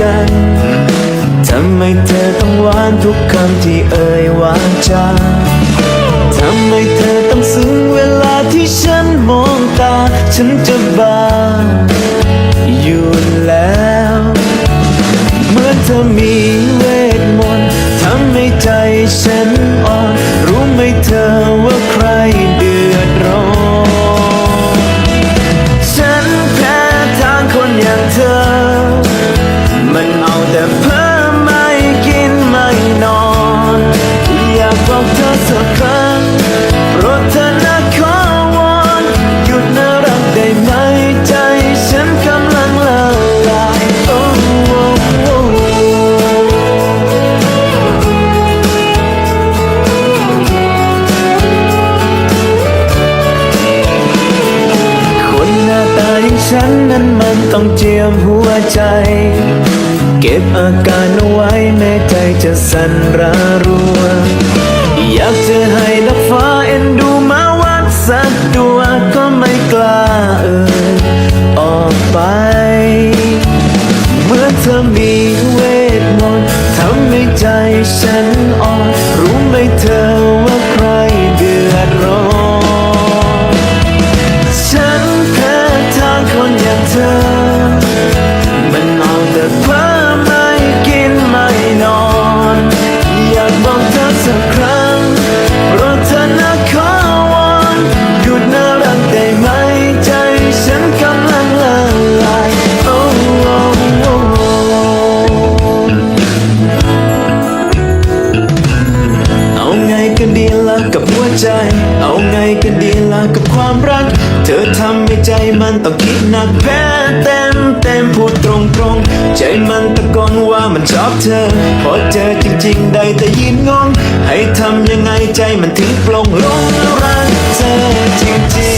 กันทำไมเธอต้องหวานทุกคำที่เอ่ยวาจาทำไมเธอต้องซึ้งเวลาที่ฉันมองตา ฉันจะบ้าอยู่แล้ว เมื่อเธอมีเวทมนต์ทำให้ใจฉันอ่อน รู้ไหมเธอ เจียมหัวใจ เก็บอาการเอาไว้แม้ใจจะสั่นระรัว อยากจะให้ ความรัก เธอทำให้ใจมันต้องคิดหนักแพ้เต็มเต็มพูดตรงตรงใจมันตะโอนว่ามันชอบเธอ พอเจอจริงๆได้แต่ยินงง ให้ทำยังไงใจมันถึงปลงลงรักเธอจริง